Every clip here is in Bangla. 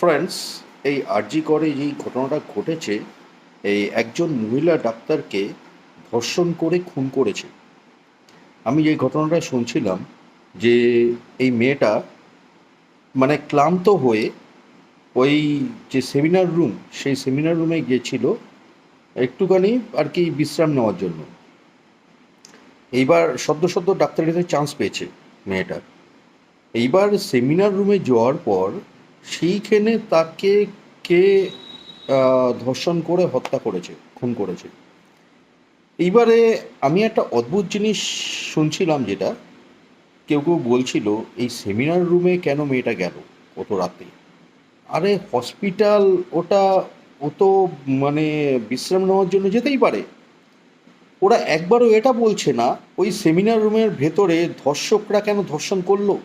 ফ্রেন্ডস এই আরজি করে যেই ঘটনাটা ঘটেছে, এই একজন মহিলা ডাক্তারকে ধর্ষণ করে খুন করেছে। আমি যে ঘটনাটা শুনছিলাম যে এই মেয়েটা মানে ক্লান্ত হয়ে ওই যে সেমিনার রুম, সেই সেমিনার রুমে গিয়েছিল একটুখানি আর কি বিশ্রাম নেওয়ার জন্য। এইবার সদ্য সদ্য ডাক্তারিতে চান্স পেয়েছে মেয়েটা এইবার সেমিনার রুমে যাওয়ার পর সেইখানে তাকে কে ধর্ষণ করে, হত্যা করেছে, খুন করেছে। এইবারে আমি একটা অদ্ভুত জিনিস শুনছিলাম যেটা, কেউ কেউ বলছিল, এই সেমিনার রুমে কেন মেয়েটা গেল কত রাতে? আরে, হসপিটাল, ওটা, ও তো মানে বিশ্রাম নেওয়ার জন্য যেতেই পারে। ওরা একবারও এটা বলছে না, ওই সেমিনার রুমের ভেতরে ধর্ষকরা কেন ধর্ষণ করল?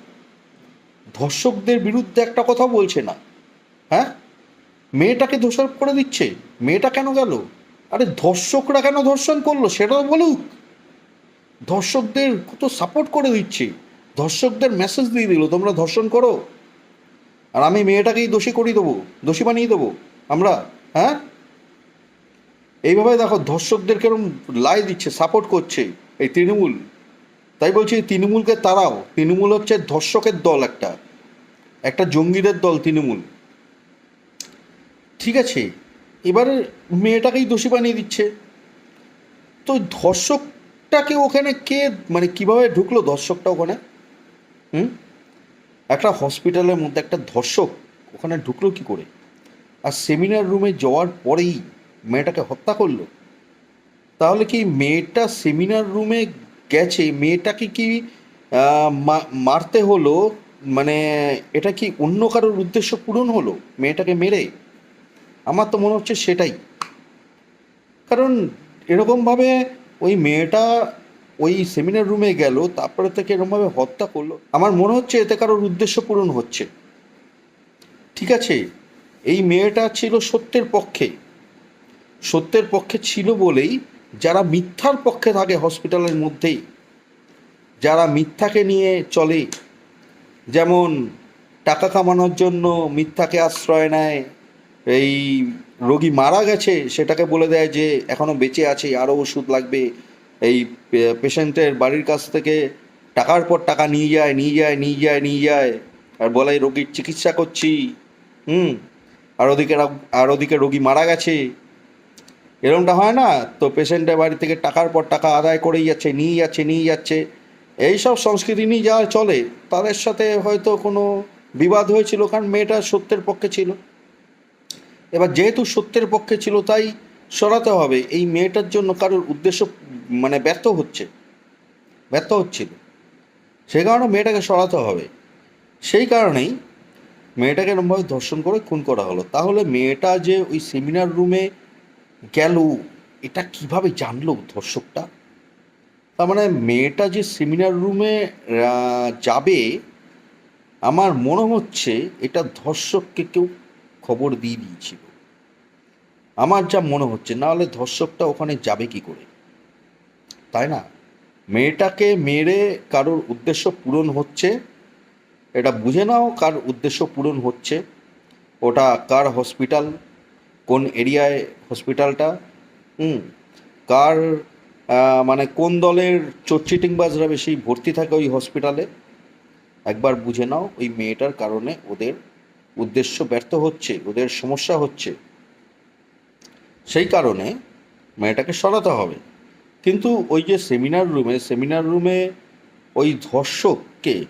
ধর্ষকদের বিরুদ্ধে একটা কথা বলছে না। হ্যাঁ? মেয়েটাকে দোষারোপ করে দিচ্ছে। মেয়েটা কেন গেল? আরে ধর্ষকরা কেন ধর্ষণ করল সেটাও বলুক। ধর্ষকদের তো সাপোর্ট করে দিচ্ছে। ধর্ষকদের মেসেজ দিয়ে দিল, তোমরা ধর্ষণ করো। আর আমি মেয়েটাকেই দোষী করিয়ে দেবো, দোষী বানিয়ে দেবো। আমরা হ্যাঁ? এইভাবে দেখো ধর্ষকদের কেরম লাই দিচ্ছে সাপোর্ট করছে এই তৃণমূল। তাই বলছি তৃণমূলকে তারাও তৃণমূল হচ্ছে ধর্ষকের দল একটা। একটা জঙ্গিদের দল তৃণমূল। ঠিক আছে, এবারে মেয়েটাকেই দোষী বানিয়ে দিচ্ছে। তো ধর্ষকটাকে ওখানে কে মানে কীভাবে ঢুকলো ধর্ষকটা ওখানে? হুম? একটা হসপিটালের মধ্যে একটা ধর্ষক ওখানে ঢুকলো কি করে? আর সেমিনার রুমে যাওয়ার পরেই মেয়েটাকে হত্যা করল। তাহলে কি মেয়েটা সেমিনার রুমে গেছে। মেয়েটাকে কি মারতে হলো? মানে এটা কি অন্য কারোর উদ্দেশ্য পূরণ হলো মেয়েটাকে মেরে? আমার তো মনে হচ্ছে সেটাই। কারণ এরকমভাবে ওই মেয়েটা ওই সেমিনার রুমে গেল, তারপরে থেকে এরকমভাবে হত্যা করল। আমার মনে হচ্ছে এতে কারোর উদ্দেশ্য পূরণ হচ্ছে। ঠিক আছে, এই মেয়েটা ছিল সত্যের পক্ষে। সত্যের পক্ষে ছিল বলেই যারা মিথ্যার পক্ষে থাকে হসপিটালের মধ্যেই, যারা মিথ্যাকে নিয়ে চলে, যেমন টাকা কামানোর জন্য মিথ্যাকে আশ্রয় নেয়, এই রোগী মারা গেছে, সেটাকে বলে দেয় যে এখনও বেঁচে আছে আরও ওষুধ লাগবে, এই পেশেন্টের বাড়ির কাছ থেকে টাকার পর টাকা নিয়ে যায় নিয়ে যায় নিয়ে যায় নিয়ে যায়, আর বলে রোগীর চিকিৎসা করছি। হুম, আর ওদিকে আর ওদিকে রোগী মারা গেছে এরকমটা হয় না? তো পেশেন্টের বাড়ি থেকে টাকার পর টাকা আদায় করেই যাচ্ছে নিয়ে যাচ্ছে নিয়ে যাচ্ছে। এই সব সংস্কৃতি নিয়ে যাওয়া চলে, তাদের সাথে হয়তো কোনো বিবাদ হয়েছিল, কারণ মেয়েটা সত্যের পক্ষে ছিল। এবার যেহেতু সত্যের পক্ষে ছিল, তাই সরাতে হবে। এই মেয়েটার জন্য কারোর উদ্দেশ্য মানে ব্যর্থ হচ্ছে। ব্যর্থ হচ্ছিল। সেই কারণে মেয়েটাকে সরাতে হবে। সেই কারণেই মেয়েটাকে এরমভাবে ধর্ষণ করে খুন করা হলো। তাহলে মেয়েটা যে ওই সেমিনার রুমে গেল, এটা কীভাবে জানলো ধর্ষকটা? তার মানে মেয়েটা যে সেমিনার রুমে যাবে, আমার মনে হচ্ছে এটা ধর্ষককে কেউ খবর দিয়ে দিয়েছিল। আমার যা মনে হচ্ছে না হলে ধর্ষকটা ওখানে যাবে কি করে? তাই না? মেয়েটাকে মেরে কারোর উদ্দেশ্য পূরণ হচ্ছে, এটা বুঝে নাও কার উদ্দেশ্য পূরণ হচ্ছে। ওটা কার হসপিটাল কোন এরিয়ায় হসপিটালটা? হুম। কার মানে কোন দলের চোরচিটিংবাজরা বেশি ভর্তি থাকে ওই হসপিটালে? একবার বুঝে নাও, ওই মেয়েটার কারণে ওদের উদ্দেশ্য ব্যর্থ হচ্ছে, ওদের সমস্যা হচ্ছে। সেই কারণে মেয়েটাকে সরাতে হবে। কিন্তু ওই যে সেমিনার রুমে সেমিনার রুমে ওই ধর্ষককে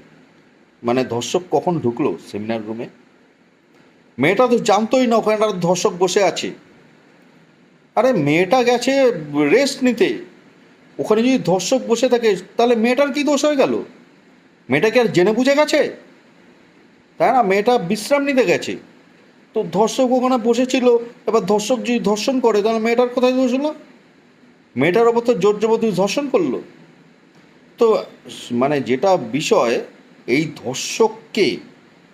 মানে ধর্ষক কখন ঢুকলো সেমিনার রুমে? মেয়েটা তো জানতোই না, ওখানে একটা ধর্ষক বসে আছে। আরে মেয়েটা গেছে রেস্ট নিতে। ওখানে যদি ধর্ষক বসে থাকে, তাহলে মেয়েটার কি দোষ হয়ে গেল? মেয়েটা কি আর জেনে বুঝে গেছে? তাই না, মেয়েটা বিশ্রাম নিতে গেছে। তো ধর্ষক ওখানে বসেছিল, এবার ধর্ষক যদি ধর্ষণ করে, তাহলে মেয়েটার কোথায় দোষ হলো? মেয়েটার ওপর তো জোর জবরদস্তি ধর্ষণ করল। তো মানে যেটা বিষয়, এই ধর্ষককে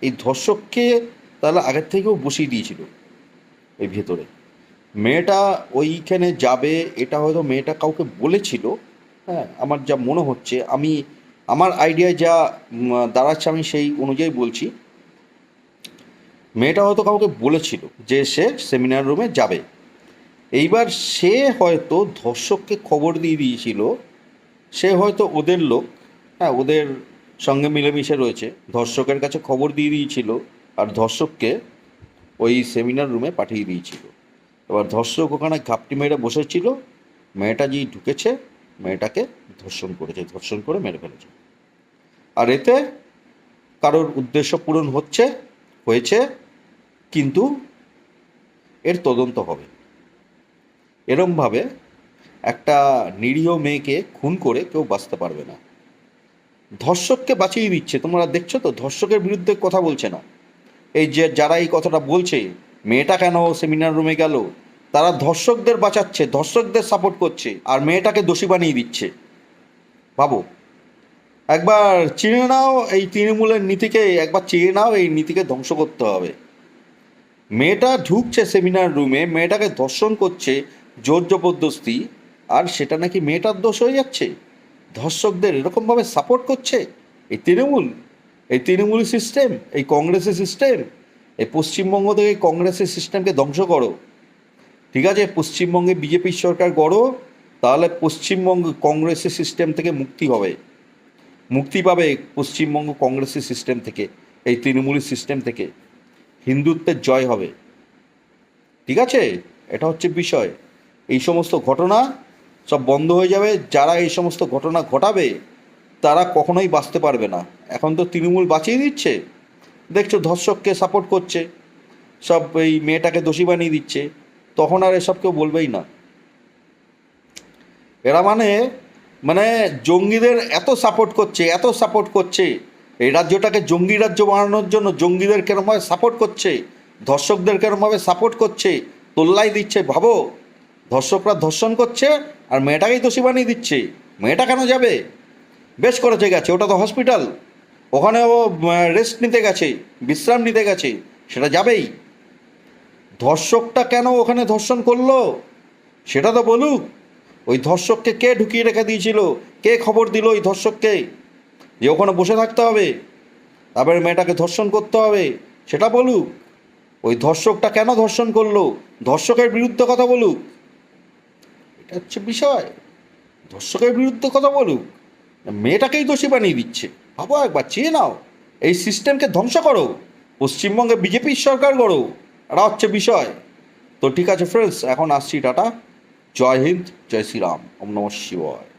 এই ধর্ষককে তাহলে আগের থেকেও বসিয়ে দিয়েছিল এই ভেতরে। মেয়েটা ওইখানে যাবে, এটা হয়তো মেয়েটা কাউকে বলেছিল। হ্যাঁ আমার যা মনে হচ্ছে, আমি, আমার আইডিয়ায় যা দাঁড়াচ্ছে আমি সেই অনুযায়ী বলছি। মেয়েটা হয়তো কাউকে বলেছিল যে সে সেমিনার রুমে যাবে। এইবার সে হয়তো ধর্ষককে খবর দিয়ে দিয়েছিল, সে হয়তো ওদের লোক হ্যাঁ ওদের সঙ্গে মিলেমিশে রয়েছে, ধর্ষকের কাছে খবর দিয়ে দিয়েছিল। আর ধর্ষককে ওই সেমিনার রুমে পাঠিয়ে দিয়েছিল। এবার ধর্ষক ওখানে ঘাপটি মেরে বসেছিল মেয়েটা যেই ঢুকেছে, মেয়েটাকে ধর্ষণ করেছে, ধর্ষণ করে মেরে ফেলেছে। আর এতে কারোর উদ্দেশ্য পূরণ হচ্ছে, হয়েছে, কিন্তু এর তদন্ত হবে। এরমভাবে একটা নিরীহ মেয়েকে খুন করে কেউ বাঁচতে পারবে না। ধর্ষককে বাঁচিয়ে দিচ্ছে, তোমরা দেখছ তো, ধর্ষকের বিরুদ্ধে কথা বলছে না। এই যে যারা এই কথাটা বলছে, মেয়েটা কেন সেমিনার রুমে গেল? তারা ধর্ষকদের বাঁচাচ্ছে, ধর্ষকদের সাপোর্ট করছে, আর মেয়েটাকে দোষী বানিয়ে দিচ্ছে। ভাবো একবার চিনে নাও এই তৃণমূলের নীতিকে, একবার চিনে নাও এই নীতিকে ধ্বংস করতে হবে। মেয়েটা ঢুকছে সেমিনার রুমে মেয়েটাকে ধর্ষণ করছে, জোর জবরদস্তি, আর সেটা নাকি মেয়েটার দোষ হয়ে যাচ্ছে? ধর্ষকদের এরকমভাবে সাপোর্ট করছে? এই তৃণমূল এই তৃণমূল সিস্টেম এই কংগ্রেসের সিস্টেম এই পশ্চিমবঙ্গ থেকে কংগ্রেসের সিস্টেমকে ধ্বংস করো। ঠিক আছে? পশ্চিমবঙ্গে বিজেপির সরকার গড়ো, তাহলে পশ্চিমবঙ্গ কংগ্রেসের সিস্টেম থেকে মুক্তি হবে মুক্তি পাবে পশ্চিমবঙ্গ কংগ্রেসের সিস্টেম থেকে, এই তৃণমূলী সিস্টেম থেকে। হিন্দুত্বের জয় হবে। ঠিক আছে? এটা হচ্ছে বিষয়। এই সমস্ত ঘটনা সব বন্ধ হয়ে যাবে। যারা এই সমস্ত ঘটনা ঘটাবে তারা কখনোই বাঁচতে পারবে না। এখন তো তৃণমূল বাঁচিয়ে দিচ্ছে। দেখছ ধর্ষককে সাপোর্ট করছে। সব এই মেয়েটাকে দোষী বানিয়ে দিচ্ছে। তখন আর এসব কেউ বলবেই না। এরা মানে মানে জঙ্গিদের এত সাপোর্ট করছে, এত সাপোর্ট করছে। এই রাজ্যটাকে জঙ্গি রাজ্য বানানোর জন্য জঙ্গিদের কেরমভাবে সাপোর্ট করছে। ধর্ষকদের কেরমভাবে সাপোর্ট করছে। তোল্লাই দিচ্ছে, ভাবো। ধর্ষকরা ধর্ষণ করছে আর মেয়েটাকেই দোষী বানিয়ে দিচ্ছে। মেয়েটা কেন যাবে? বেশ করেছে গেছে, ওটা তো হসপিটাল ওখানে ও রেস্ট নিতে গেছে, বিশ্রাম নিতে গেছে, সেটা যাবেই। ধর্ষকটা কেন ওখানে ধর্ষণ করল? সেটা তো বলুক। ওই ধর্ষককে কে ঢুকিয়ে রেখে দিয়েছিল? কে খবর দিল ওই ধর্ষককে? যে ওখানে বসে থাকতে হবে, তারপরে মেয়েটাকে ধর্ষণ করতে হবে, সেটা বলুক। ওই ধর্ষকটা কেন ধর্ষণ করল? ধর্ষকের বিরুদ্ধে কথা বলুক। এটা হচ্ছে বিষয়। ধর্ষকের বিরুদ্ধে কথা বলুক। মেয়েটাকেই দোষী বানিয়ে দিচ্ছে। ভাবো একবার চেয়ে নাও। এই সিস্টেমকে ধ্বংস করো। পশ্চিমবঙ্গে বিজেপির সরকার গড়ো। এটা হচ্ছে বিষয়। তো ঠিক আছে ফ্রেন্ডস এখন আসছি, টাটা। জয় হিন্দ, জয় শ্রীরাম। ওম নম শিবায়।